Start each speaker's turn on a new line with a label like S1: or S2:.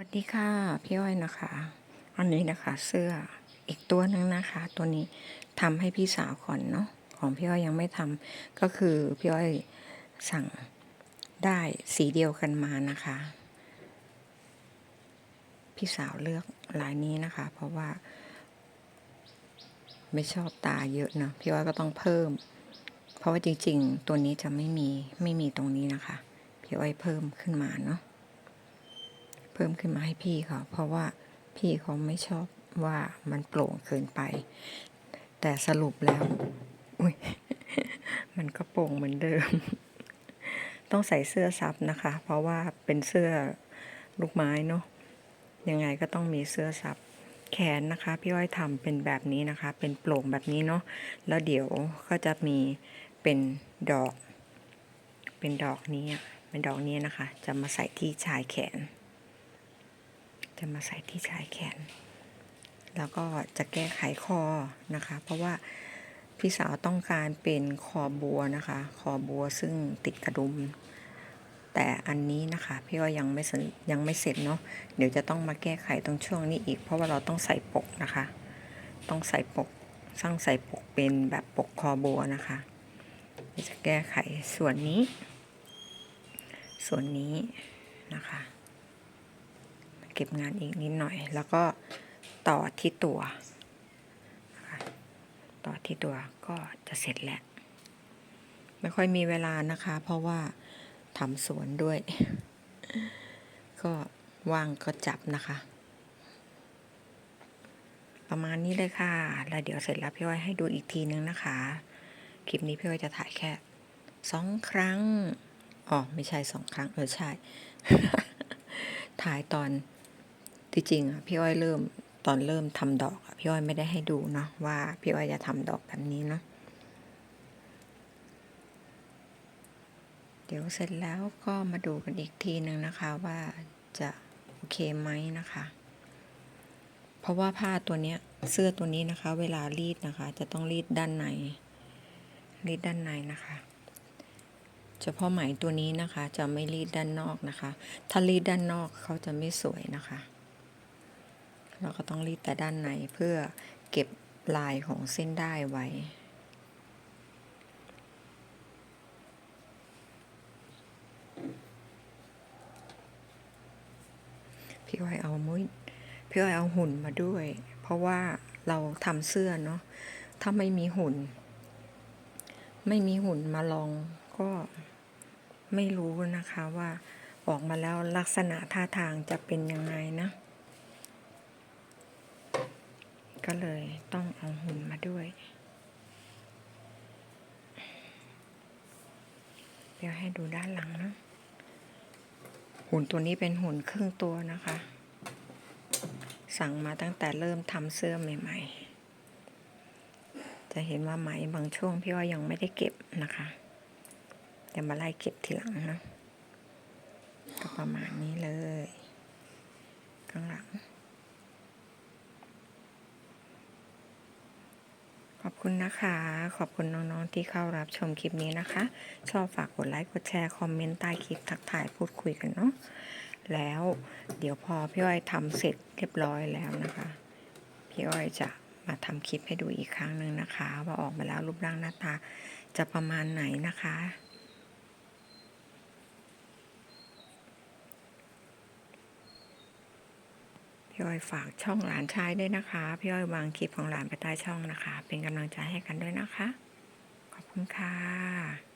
S1: สวัสดีค่ะพี่อ้อยนะคะอันนี้นะคะเสื้ออีกตัวหนึงนะคะ ตัวนี้ทำให้พี่สาวก่อนเนาะของพี่อ้อยยังไม่ทำก็คือพี่อ้อยสั่งได้สีเดียวกันมานะคะ พี่สาวเลือกลายนี้นะคะ เพราะว่า ไม่ชอบตาเยอะเนาะพี่อ้อยก็ต้องเพิ่ม เพราะว่าจริง ๆ ตัวนี้จะไม่มีไม่มีตรงนี้นะคะ พี่อ้อยเพิ่มขึ้นมาเนาะ พิ่มขึ้นมาให้พี่เขาเพราะว่าพี่เขาไม่ชอบว่ามันโปร่งเกินไป แต่สรุปแล้วอุ๊ยมันก็โปร่งเหมือนเดิม ต้องใส่เสื้อซับนะคะ เพราะว่าเป็นเสื้อลูกไม้เนาะยังไงก็ต้องมีเสื้อซับแขนนะคะ พี่อ้อยทำเป็นแบบนี้นะคะ เป็นโปร่งแบบนี้เนาะแล้วเดี๋ยวก็จะมีเป็นดอก เป็นดอกนี้เป็นดอกนี้นะคะ จะมาใส่ที่ชายแขน จะมาใส่ที่ชายแขน แล้วก็จะแก้ไขคอนะคะ เพราะว่าพี่สาวต้องการเป็นคอบัวนะคะ คอบัวซึ่งติดกระดุม แต่อันนี้นะคะ พี่ว่ายังไม่เสร็จยังไม่เสร็จเนาะเดี๋ยวจะต้องมาแก้ไขตรงช่วงนี้อีก เพราะว่าเราต้องใส่ปกนะคะ ต้องใส่ปกสร้างใส่ปกเป็นแบบปกคอบัวนะคะเดี๋ยวจะแก้ไขส่วนนี้ ส่วนนี้นะคะ เก็บงานอีกนิดหน่อย แล้วก็ต่อที่ตัว ต่อที่ตัวก็จะเสร็จแล้วไม่ค่อยมีเวลานะคะ เพราะว่าทำสวนด้วย ก็ว่างก็จับนะคะ ประมาณนี้เลยค่ะ แล้วเดี๋ยวเสร็จแล้วพี่อ้อยให้ดูอีกทีนึงนะคะ คลิปนี้พี่อ้อยจะถ่ายแค่สองครั้ง อ๋อ ไม่ใช่สองครั้ง เออใช่ ถ่ายตอน ที่จริงอะพี่อ้อยเริ่มตอนเริ่มทำดอกอะพี่อ้อยไม่ได้ให้ดูเนาะว่าพี่อ้อยจะทำดอกแบบนี้เนาะเดี๋ยวเสร็จแล้วก็มาดูกันอีกทีหนึ่งนะคะว่าจะโอเคไหมนะคะ เพราะว่าผ้าตัวเนี้ยเสื้อตัวนี้นะคะ เวลารีดนะคะ จะต้องรีดด้านใน รีดด้านในนะคะเฉพาะไหมตัวนี้นะคะ จะไม่รีดด้านนอกนะคะ ถ้ารีดด้านนอกเขาจะไม่สวยนะคะ เราก็ต้องรีดแต่ด้านในเพื่อเก็บลายของเส้นได้ไว้ พี่อ้อยเอามุ้ยพี่อ้อยเอาหุ่นมาด้วย เพราะว่าเราทำเสื้อเนาะ ถ้าไม่มีหุ่น ไม่มีหุ่นมาลองก็ไม่รู้นะคะว่าออกมาแล้วลักษณะท่าทางจะเป็นยังไงนะ ก็เลยต้องเอาหุ่นมาด้วย เดี๋ยวให้ดูด้านหลังนะ หุ่นตัวนี้เป็นหุ่นครึ่งตัวนะคะ สั่งมาตั้งแต่เริ่มทำเสื้อใหม่ ๆ จะเห็นว่าไหมบางช่วงพี่ว่ายังไม่ได้เก็บนะคะแต่มาไล่เก็บทีหลังนะก็ประมาณนี้เลย ข้างหลัง อบคุณนะคะ ขอบคุณน้องๆที่เข้ารับชมคลิปนี้นะคะ ชอบฝากกดไลค์ กดแชร์ คอมเมนต์ใต้คลิปทักทายพูดคุยกันเนาะ แล้วเดี๋ยวพอพี่อ้อยทำเสร็จเรียบร้อยแล้วนะคะ พี่อ้อยจะมาทำคลิปให้ดูอีกครั้งหนึ่งนะคะ ว่าออกมาแล้วรูปร่างหน้าตาจะประมาณไหนนะคะ พี่อ้อยฝากช่องหลานชายด้วยนะคะ พี่อ้อยวางคลิปของหลานไปใต้ช่องนะคะ เป็นกำลังใจให้กันด้วยนะคะ ขอบคุณค่ะ